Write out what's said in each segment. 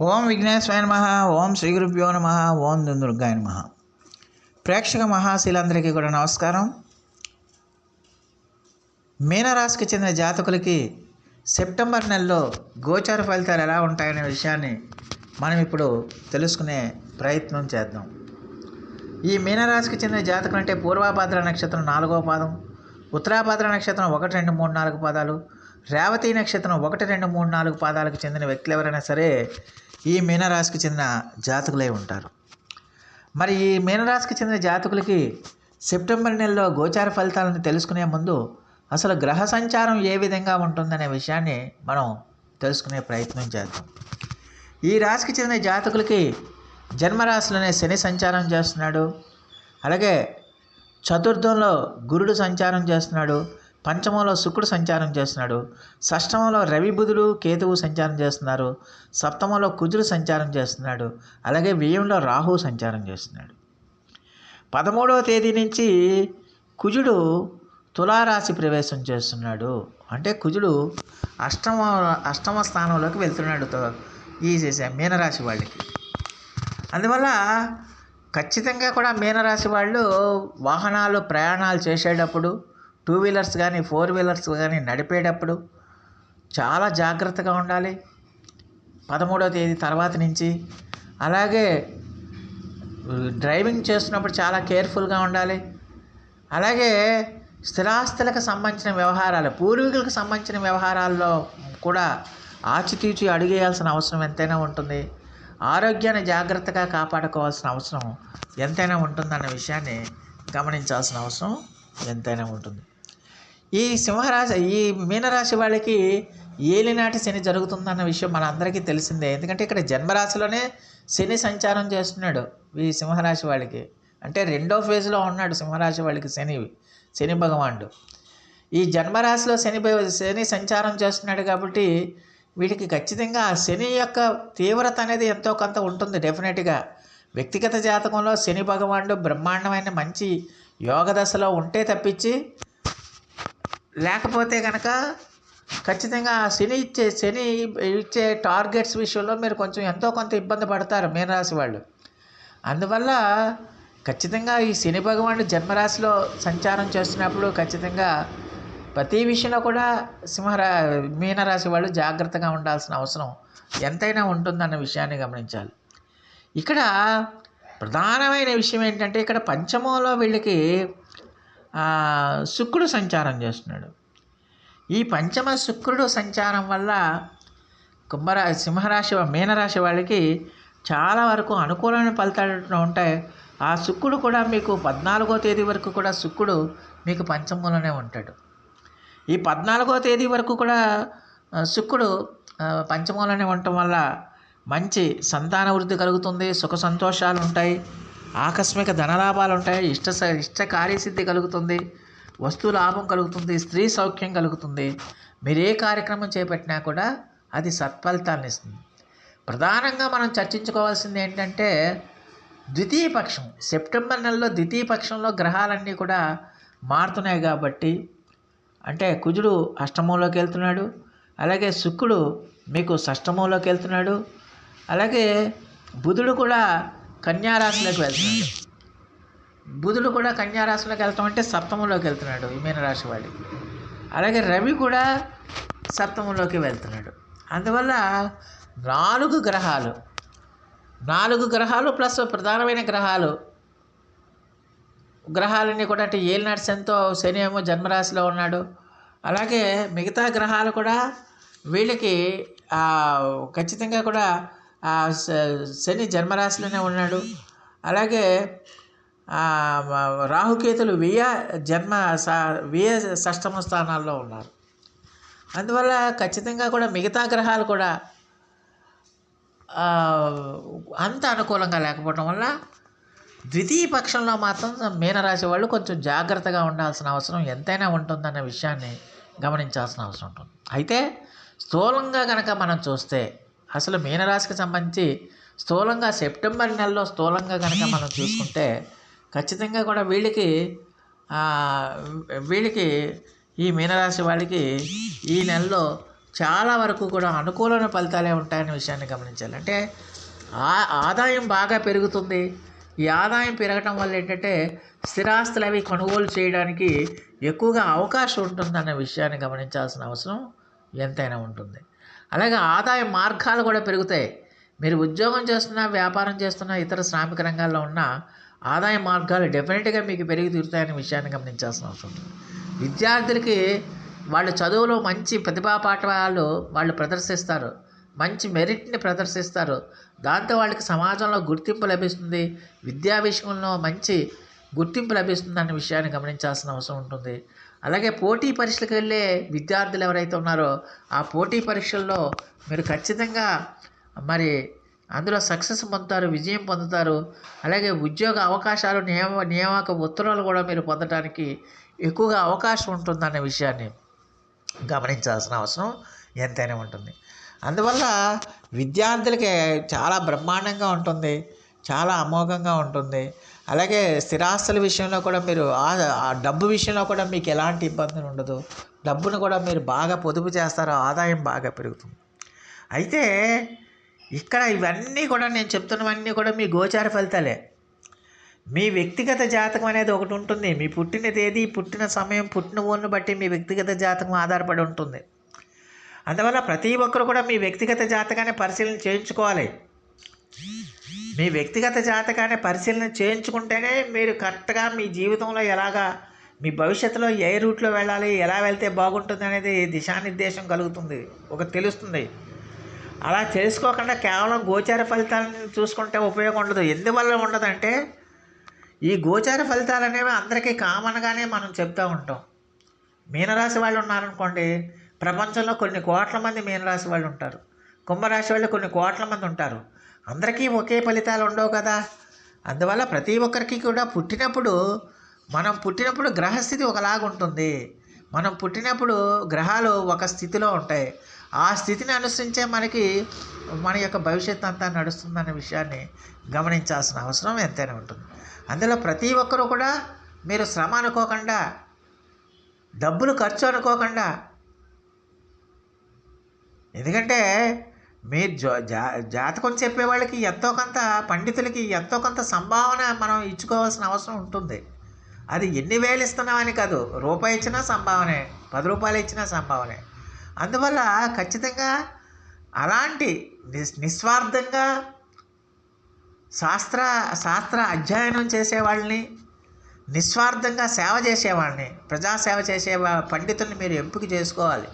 ఓం విఘ్నేశ్వరాయ నమ ఓం శ్రీ గురుభ్యో నమ ఓం దుర్గాయ నమ. ప్రేక్షక మహాశీలందరికీ కూడా నమస్కారం. మీనరాశికి చెందిన జాతకులకి సెప్టెంబర్ నెలలో గోచార ఫలితాలు ఎలా ఉంటాయనే విషయాన్ని మనం ఇప్పుడు తెలుసుకునే ప్రయత్నం చేద్దాం. ఈ మీనరాశికి చెందిన జాతకులు అంటే పూర్వాభాద్ర నక్షత్రం నాలుగో పాదం ఉత్తరాభాద్ర నక్షత్రం ఒకటి రెండు మూడు నాలుగు పాదాలు రేవతి నక్షత్రం ఒకటి రెండు మూడు నాలుగు పాదాలకు చెందిన వ్యక్తులు ఎవరైనా సరే ఈ మీనరాశికి చెందిన జాతకులై ఉంటారు. మరి ఈ మీనరాశికి చెందిన జాతకులకి సెప్టెంబర్ నెలలో గోచార ఫలితాలను తెలుసుకునే ముందు అసలు గ్రహ సంచారం ఏ విధంగా ఉంటుందనే విషయాన్ని మనం తెలుసుకునే ప్రయత్నం చేద్దాం. ఈ రాశికి చెందిన జాతకులకి జన్మరాశిలోనే శని సంచారం చేస్తున్నాడు. అలాగే చతుర్థంలో గురుడు సంచారం చేస్తున్నాడు. పంచమంలో శుక్రుడు సంచారం చేస్తున్నాడు. షష్టమంలో రవి బుధుడు కేతువు సంచారం చేస్తున్నారు. సప్తమంలో కుజుడు సంచారం చేస్తున్నాడు. అలాగే వ్యయంలో రాహు సంచారం చేస్తున్నాడు. పదమూడవ తేదీ నుంచి కుజుడు తులారాశి ప్రవేశం చేస్తున్నాడు. అంటే కుజుడు అష్టమ అష్టమ స్థానంలోకి వెళ్తున్నాడు తో- ఈ మీనరాశి వాళ్ళకి. అందువల్ల ఖచ్చితంగా కూడా మీనరాశి వాళ్ళు వాహనాలు ప్రయాణాలు చేసేటప్పుడు టూ వీలర్స్ కానీ ఫోర్ వీలర్స్ కానీ నడిపేటప్పుడు చాలా జాగ్రత్తగా ఉండాలి. పదమూడవ తేదీ తర్వాత నుంచి. అలాగే డ్రైవింగ్ చేస్తున్నప్పుడు చాలా కేర్ఫుల్గా ఉండాలి. అలాగే స్థిరాస్తులకు సంబంధించిన వ్యవహారాలు పూర్వీకులకు సంబంధించిన వ్యవహారాల్లో కూడా ఆచితూచి అడిగేయాల్సిన అవసరం ఎంతైనా ఉంటుంది. ఆరోగ్యాన్ని జాగ్రత్తగా కాపాడుకోవాల్సిన అవసరం ఎంతైనా ఉంటుందన్న విషయాన్ని గమనించాల్సిన అవసరం ఎంతైనా ఉంటుంది. ఈ సింహరాశి ఈ మీనరాశి వాళ్ళకి ఏలినాటి శని జరుగుతుందన్న విషయం మన అందరికీ తెలిసిందే. ఎందుకంటే ఇక్కడ జన్మరాశిలోనే శని సంచారం చేస్తున్నాడు ఈ సింహరాశి వాళ్ళకి. అంటే రెండో ఫేజ్లో ఉన్నాడు సింహరాశి వాళ్ళకి శని శని భగవానుడు. ఈ జన్మరాశిలో శని శని సంచారం చేస్తున్నాడు కాబట్టి వీటికి ఖచ్చితంగా ఆ శని యొక్క తీవ్రత అనేది ఎంతో కొంత ఉంటుంది. డెఫినెట్గా వ్యక్తిగత జాతకంలో శని భగవానుడు బ్రహ్మాండమైన మంచి యోగ దశలో ఉంటే తప్పించి లేకపోతే కనుక ఖచ్చితంగా శని ఇచ్చే శని ఇచ్చే టార్గెట్స్ విషయంలో మీరు కొంచెం ఎంతో కొంత ఇబ్బంది పడతారు మీనరాశి వాళ్ళు. అందువల్ల ఖచ్చితంగా ఈ శని భగవానుడు జన్మరాశిలో సంచారం చేస్తున్నప్పుడు ఖచ్చితంగా ప్రతి విషయంలో కూడా సింహరా మీనరాశి వాళ్ళు జాగ్రత్తగా ఉండాల్సిన అవసరం ఎంతైనా ఉంటుందన్న విషయాన్ని గమనించాలి. ఇక్కడ ప్రధానమైన విషయం ఏంటంటే ఇక్కడ పంచమంలో వీళ్ళకి శుక్రుడు సంచారం చేస్తున్నాడు. ఈ పంచమ శుక్రుడు సంచారం వల్ల కుంభరా సింహరాశి మీనరాశి వాళ్ళకి చాలా వరకు అనుకూలమైన ఫలితాలు ఉంటాయి. ఆ శుక్రుడు కూడా మీకు పద్నాలుగో తేదీ వరకు కూడా శుక్రుడు మీకు పంచమంలోనే ఉంటాడు. ఈ పద్నాలుగో తేదీ వరకు కూడా శుక్రుడు పంచమంలోనే ఉండటం వల్ల మంచి సంతాన వృద్ధి కలుగుతుంది సుఖ సంతోషాలు ఉంటాయి. ఆకస్మిక ధనలాభాలు ఉంటాయి ఇష్ట స- ఇష్ట కార్యసిద్ధి కలుగుతుంది. వస్తు లాభం కలుగుతుంది. స్త్రీ సౌఖ్యం కలుగుతుంది. మీరు ఏ కార్యక్రమం చేపట్టినా కూడా అది సత్ఫలితాలను ఇస్తుంది. ప్రధానంగా మనం చర్చించుకోవాల్సింది ఏంటంటే ద్వితీయ పక్షం సెప్టెంబర్ నెలలో ద్వితీయ పక్షంలో గ్రహాలన్నీ కూడా మారుతున్నాయి కాబట్టి అంటే కుజుడు అష్టమంలోకి వెళ్తున్నాడు. అలాగే శుక్రుడు మీకు షష్టమంలోకి వెళ్తున్నాడు. అలాగే బుధుడు కూడా కన్యారాశిలోకి వెళ్తున్నాడు. బుధుడు కూడా కన్యారాశిలోకి వెళ్తాం అంటే సప్తమంలోకి వెళ్తున్నాడు ఈ మీనరాశి వాడికి అలాగే రవి కూడా సప్తమంలోకి వెళ్తున్నాడు. అందువల్ల నాలుగు గ్రహాలు నాలుగు గ్రహాలు ప్లస్ ప్రధానమైన గ్రహాలు గ్రహాలన్నీ కూడా అంటే ఏలినాటి శనితో శని ఏమో జన్మరాశిలో ఉన్నాడు. అలాగే మిగతా గ్రహాలు కూడా వీళ్ళకి ఖచ్చితంగా కూడా శని జన్మరాశిలోనే ఉన్నాడు. అలాగే రాహుకేతులు వ్యయ జన్మ స- వ్యయ షష్టమ స్థానాల్లో ఉన్నారు. అందువల్ల ఖచ్చితంగా కూడా మిగతా గ్రహాలు కూడా అంత అనుకూలంగా లేకపోవడం వల్ల ద్వితీయ పక్షంలో మాత్రం మీనరాశి వాళ్ళు కొంచెం జాగ్రత్తగా ఉండాల్సిన అవసరం ఎంతైనా ఉంటుందన్న విషయాన్ని గమనించాల్సిన అవసరం ఉంటుంది. అయితే స్థూలంగా కనుక మనం చూస్తే అసలు మీనరాశికి సంబంధించి స్థూలంగా సెప్టెంబర్ నెలలో స్థూలంగా కనుక మనం చూసుకుంటే ఖచ్చితంగా కూడా వీళ్ళకి వీళ్ళకి ఈ మీనరాశి వాళ్ళకి ఈ నెలలో చాలా వరకు కూడా అనుకూలమైన ఫలితాలే ఉంటాయనే విషయాన్ని గమనించాలి. అంటే ఆ- ఆదాయం బాగా పెరుగుతుంది. ఈ ఆదాయం పెరగటం వల్ల ఏంటంటే స్థిరాస్తులు అవి కొనుగోలు చేయడానికి ఎక్కువగా అవకాశం ఉంటుందన్న విషయాన్ని గమనించాల్సిన అవసరం ఎంతైనా ఉంటుంది. అలాగే ఆదాయ మార్గాలు కూడా పెరుగుతాయి. మీరు ఉద్యోగం చేస్తున్నా వ్యాపారం చేస్తున్నా ఇతర శ్రామిక రంగాల్లో ఉన్న ఆదాయ మార్గాలు డెఫినెట్గా మీకు పెరిగి తీరుతాయనే విషయాన్ని గమనించాల్సిన అవసరం ఉంది. విద్యార్థులకి వాళ్ళ చదువులో మంచి ప్రతిభా పాఠవాలు వాళ్ళు ప్రదర్శిస్తారు. మంచి మెరిట్ని ప్రదర్శిస్తారు. దాంతో వాళ్ళకి సమాజంలో గుర్తింపు లభిస్తుంది. విద్యా విషయంలో మంచి గుర్తింపు లభిస్తుంది అనే విషయాన్ని గమనించాల్సిన అవసరం ఉంటుంది. అలాగే పోటీ పరీక్షలకు వెళ్ళే విద్యార్థులు ఎవరైతే ఉన్నారో ఆ పోటీ పరీక్షల్లో మీరు ఖచ్చితంగా మరి అందులో సక్సెస్ పొందుతారు విజయం పొందుతారు. అలాగే ఉద్యోగ అవకాశాలు నియమ నియామక ఉత్తర్వులు కూడా మీరు పొందడానికి ఎక్కువగా అవకాశం ఉంటుందన్న విషయాన్ని గమనించాల్సిన అవసరం ఎంతైనా ఉంటుంది. అందువల్ల విద్యార్థులకి చాలా బ్రహ్మాండంగా ఉంటుంది చాలా అమోఘంగా ఉంటుంది. అలాగే స్థిరాస్తుల విషయంలో కూడా మీరు ఆ- ఆ డబ్బు విషయంలో కూడా మీకు ఎలాంటి ఇబ్బంది ఉండదు. డబ్బును కూడా మీరు బాగా పొదుపు చేస్తారు ఆదాయం బాగా పెరుగుతుంది. అయితే ఇక్కడ ఇవన్నీ కూడా నేను చెప్తున్నవన్నీ కూడా మీ గోచార ఫలితాలే. మీ వ్యక్తిగత జాతకం అనేది ఒకటి ఉంటుంది. మీ పుట్టిన తేదీ పుట్టిన సమయం పుట్టిన ఊరిని బట్టి మీ వ్యక్తిగత జాతకం ఆధారపడి ఉంటుంది. అందువల్ల ప్రతి ఒక్కరు కూడా మీ వ్యక్తిగత జాతకాన్ని పరిశీలన చేయించుకోవాలి. మీ వ్యక్తిగత జాతకాన్ని పరిశీలన చేయించుకుంటేనే మీరు కరెక్ట్గా మీ జీవితంలో ఎలాగా మీ భవిష్యత్తులో ఏ రూట్లో వెళ్ళాలి ఎలా వెళ్తే బాగుంటుంది అనేది దిశానిర్దేశం కలుగుతుంది ఒక తెలుస్తుంది. అలా తెలుసుకోకుండా కేవలం గోచార ఫలితాలను చూసుకుంటే ఉపయోగం ఉండదు. ఎందువల్ల ఉండదంటే ఈ గోచార ఫలితాలు అనేవి అందరికీ కామన్గానే మనం చెప్తూ ఉంటాం. మీనరాశి వాళ్ళు ఉన్నారనుకోండి ప్రపంచంలో కొన్ని కోట్ల మంది మీనరాశి వాళ్ళు ఉంటారు. కుంభరాశి వాళ్ళు కొన్ని కోట్ల మంది ఉంటారు. అందరికీ ఒకే ఫలితాలు ఉండవు కదా. అందువల్ల ప్రతి ఒక్కరికి కూడా పుట్టినప్పుడు మనం పుట్టినప్పుడు గ్రహస్థితి ఒకలాగా ఉంటుంది. మనం పుట్టినప్పుడు గ్రహాలు ఒక స్థితిలో ఉంటాయి. ఆ స్థితిని అనుసరించే మనకి మన యొక్క భవిష్యత్తు అంతా నడుస్తుందన్న విషయాన్ని గమనించాల్సిన అవసరం ఎంతైనా ఉంటుంది. అందులో ప్రతి ఒక్కరూ కూడా మీరు శ్రమ అనుకోకుండా డబ్బులు ఖర్చు అనుకోకుండా ఎందుకంటే మీరు జా జా- జాతకం చెప్పే వాళ్ళకి ఎంతో కొంత పండితులకి ఎంతో కొంత సంభావన మనం ఇచ్చుకోవాల్సిన అవసరం ఉంటుంది. అది ఎన్ని వేలు ఇస్తున్నామని కాదు రూపాయి ఇచ్చినా సంభావనే పది రూపాయలు ఇచ్చినా సంభావనే. అందువల్ల ఖచ్చితంగా అలాంటి నిస్ నిస్వార్థంగా శాస్త్ర శాస్త్ర అధ్యయనం చేసేవాళ్ళని నిస్వార్థంగా సేవ చేసేవాళ్ళని ప్రజాసేవ చేసే పండితుల్ని మీరు ఎంపిక చేసుకోవాలి.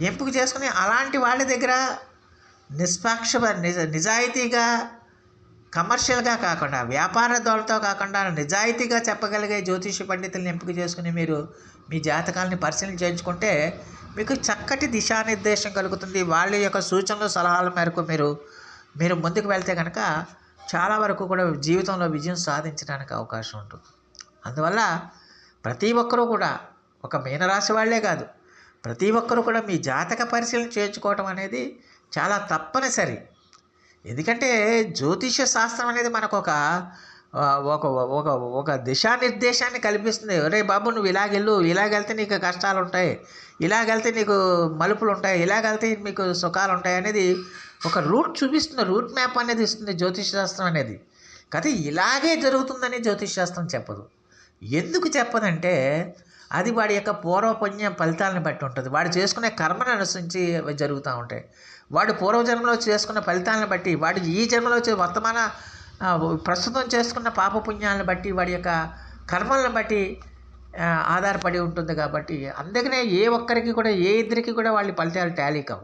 ఎంపిక చేసుకుని అలాంటి వాళ్ళ దగ్గర నిష్పాక్ష నిజ నిజాయితీగా కమర్షియల్గా కాకుండా వ్యాపార దోళతో కాకుండా నిజాయితీగా చెప్పగలిగే జ్యోతిష పండితుల్ని ఎంపిక చేసుకుని మీరు మీ జాతకాలని పరిశీలన చేయించుకుంటే మీకు చక్కటి దిశానిర్దేశం కలుగుతుంది. వాళ్ళ యొక్క సూచనలు సలహాల మేరకు మీరు మీరు ముందుకు వెళ్తే కనుక చాలా వరకు కూడా జీవితంలో విజయం సాధించడానికి అవకాశం ఉంటుంది. అందువల్ల ప్రతి ఒక్కరూ కూడా ఒక మీనరాశి వాళ్ళే కాదు ప్రతి ఒక్కరూ కూడా మీ జాతక పరిశీలన చేయించుకోవటం అనేది చాలా తప్పనిసరి. ఎందుకంటే జ్యోతిష శాస్త్రం అనేది మనకు ఒక ఒక ఒక ఒక దిశానిర్దేశాన్ని కల్పిస్తుంది. ఒరే బాబు నువ్వు ఇలాగెళ్ళు ఇలాగెళ్తే నీకు కష్టాలు ఉంటాయి ఇలాగెళ్తే నీకు మలుపులు ఉంటాయి ఇలాగెళ్తే మీకు సుఖాలు ఉంటాయి అనేది ఒక రూట్ చూపిస్తుంది రూట్ మ్యాప్ అనేది ఇస్తుంది జ్యోతిష శాస్త్రం అనేది. కానీ ఇలాగే జరుగుతుందని జ్యోతిష శాస్త్రం చెప్పదు. ఎందుకు చెప్పదంటే అది వాడి యొక్క పూర్వపుణ్య ఫలితాలను బట్టి ఉంటుంది. వాడు చేసుకునే కర్మను అనుసరించి జరుగుతూ ఉంటాయి. వాడు పూర్వజన్మలో చేసుకున్న ఫలితాలను బట్టి వాడు ఈ జన్మలో వర్తమాన ప్రస్తుతం చేసుకున్న పాపపుణ్యాలను బట్టి వాడి యొక్క కర్మలను బట్టి ఆధారపడి ఉంటుంది కాబట్టి అందుకనే ఏ ఒక్కరికి కూడా ఏ ఇద్దరికి కూడా వాళ్ళ ఫలితాలు టాలీ కావు.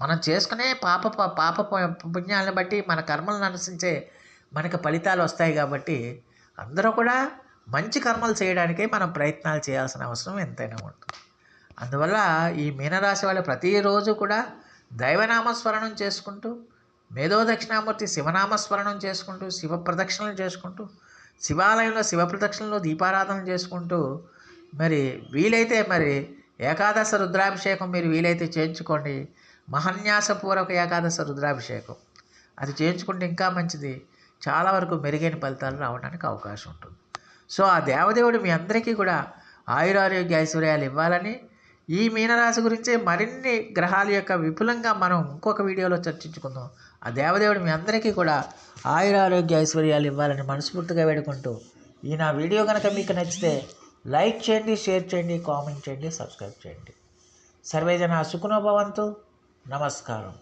మనం చేసుకునే పాప ప- పాప పుణ్యాలను బట్టి మన కర్మలను అనుసరించే మనకు ఫలితాలు వస్తాయి కాబట్టి అందరూ కూడా మంచి కర్మలు చేయడానికే మనం ప్రయత్నాలు చేయాల్సిన అవసరం ఎంతైనా ఉంటుంది. అందువల్ల ఈ మీనరాశి వాళ్ళు ప్రతిరోజు కూడా దైవనామస్మరణం చేసుకుంటూ మేధో దక్షిణామూర్తి శివనామస్మరణం చేసుకుంటూ శివ ప్రదక్షిణలు చేసుకుంటూ శివాలయంలో శివ ప్రదక్షిణలో దీపారాధన చేసుకుంటూ మరి వీలైతే మరి ఏకాదశ రుద్రాభిషేకం మీరు వీలైతే చేయించుకోండి. మహన్యాసపూర్వక ఏకాదశ రుద్రాభిషేకం. అది చేయించుకుంటే ఇంకా మంచిది. చాలా వరకు మెరుగైన ఫలితాలు రావడానికి అవకాశం ఉంటుంది. సో ఆ దేవదేవుడు మీ అందరికీ కూడా ఆయురారోగ్య ఐశ్వర్యాలు ఇవ్వాలని ఈ మీనరాశి గురించే మరిన్ని గ్రహాల యొక్క విపులంగా మనం ఇంకొక వీడియోలో చర్చించుకుందాం. ఆ దేవదేవుడు మీ అందరికీ కూడా ఆయుర ఆరోగ్య ఐశ్వర్యాలు ఇవ్వాలని మనస్ఫూర్తిగా వేడుకుంటూ ఈ నా వీడియో కనుక మీకు నచ్చితే లైక్ చేయండి షేర్ చేయండి కామెంట్ చేయండి సబ్స్క్రైబ్ చేయండి. సర్వేజన సుఖనోభవంతు నమస్కారం.